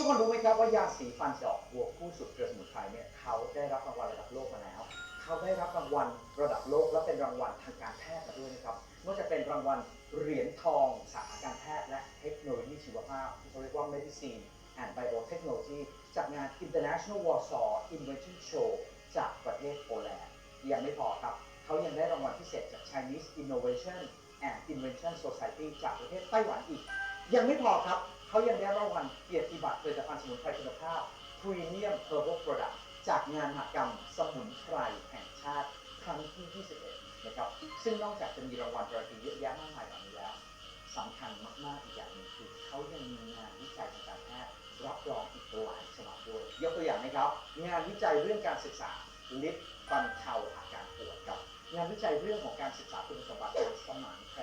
ทุกคนรู้ไหมครับว่ายาสีฟันดอกบัวคู่สุดเกลือสมุนไพรเนี่ยเขาได้รับรางวัลระดับโลกมาแล้ว เขาได้รับรางวัลระดับโลกและเป็นรางวัลทางการแพทย์มาด้วยนะครับไม่ว่าจะเป็นรางวัลเหรียญทองสาขาการแพทย์และเทคโนโลยีชีวภาพที่เขาเรียกว่า medicine and biotechnology จากงาน International Warsaw Invention Show จากประเทศโปแลนด์ยังไม่พอครับ เขายังได้รางวัลพิเศษจาก Chinese Innovation and Invention Society จากประเทศไต้หวันอีก ยังไม่พอครับ เขายังได้รางวัลเกียรติบัตรผลิตภัณฑ์สมุนไพรคุณภาพ Premium Herbal Product จากงานมหกรรมสมุนไพรแห่งชาติครั้งที่ 21 นะครับ ซึ่งนอกจากจะมีรางวัลการันตีเยอะแยะมากมายแบบนี้แล้วสำคัญมาก ๆ อีกอย่างหนึงคือเขายังมีงานวิจัยทางการแพทย์รับรองอีกหลายฉบับด้วย ยกตัวอย่างนะครับ งานวิจัยเรื่องการศึกษาลิฟต์บรรเทาอาการปวดครับ งานวิจัยเรื่องของการศึกษาคุณสมบัติการสมานแผล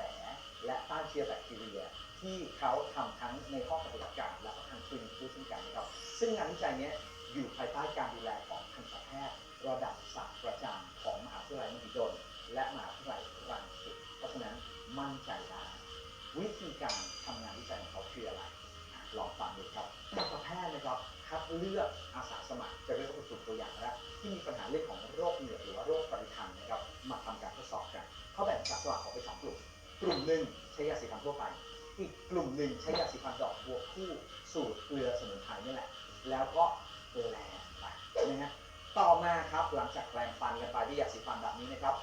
และต้านเชื้อแบคทีเรีย ที่เขาทำทั้งในห้องปฏิบัติการและก็ทางคลินิกด้วยเช่นกันะครับซึ่งงานวิจัยนี้อยู่ภายใต้การดูแลของทันตแพทย์ระดับศาสตราจารย์ของมหาวิทยาลัยมหิดลและมหาวิทยาลัยรังสิตเพราะฉะนั้นมั่นใจได้วิธีการทำงานวิจัยของเขาคืออะไรลองฟังดูครับทันตแพทย์นะครับคัดเลือกอาสาสมัครจะเรียกว่าเป็นกลุ่มตัวอย่างนะที่มีปัญหาเรื่องของโรคเหงือหรือว่าโรคปริทันนะครับมาทำการทดสอบกันเขาแบ่งอาสาสมัครออกเป็นสองกลุ่มกลุ่มหนึ่งใช้ยาสีฟันทั่วไป อีกกลุ่มหนึ่งใช้ยาสีฟันดอกบัวคู่สูตรเกลือสมุนไพรนี่แหละ แล้วก็แปลงไปนะฮะต่อมาครับหลังจากแปลงฟันกันไปด้วยยาสีฟันแบบนี้นะครับ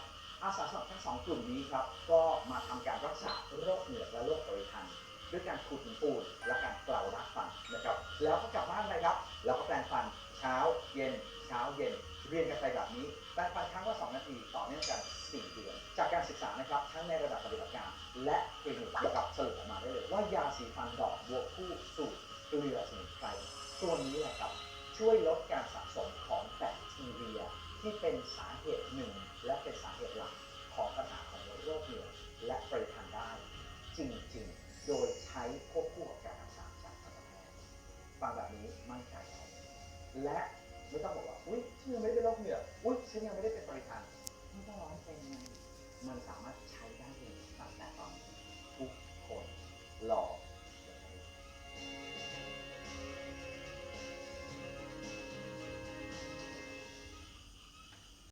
อาสาสมัครทั้งสองกลุ่มนี้ครับก็มาทำการรักษาโรคเหงือกและโรคปริทันด้วยการขูดหินปูนและการเกลารากฟันนะครับ แล้วก็กลับบ้านไปครับ แล้วก็แปรงฟันเช้าเย็นเช้าเย็นเรียนกันไปแบบนี้แปรงฟันครั้งละ2นาทีต่อเนื่องกัน 4 เดือน จากการศึกษานะครับทั้งในระดับปฏิบัติการ และคลินิกนะครับสรุปออกมา ว่ายาสีฟันดอกบัวคู่สูตรเกลือสมุนไพรตัวนี้แหละครับ ช่วยลดการสะสมของแบคทีเรีย ที่เป็นสาเหตุหนึ่ง และเป็นสาเหตุหลักของปัญหาของโรคเหงือกและปริทันได้จริงๆ โดยใช้ควบคู่กับการรักษาจากทันตแพทย์ฟังแบบนี้มั่นใจได้และไม่ต้องบอกว่า อุ้ยฉันยังไม่ได้เป็นโรคเหงือกอุ้ยฉันยังไม่ได้เป็น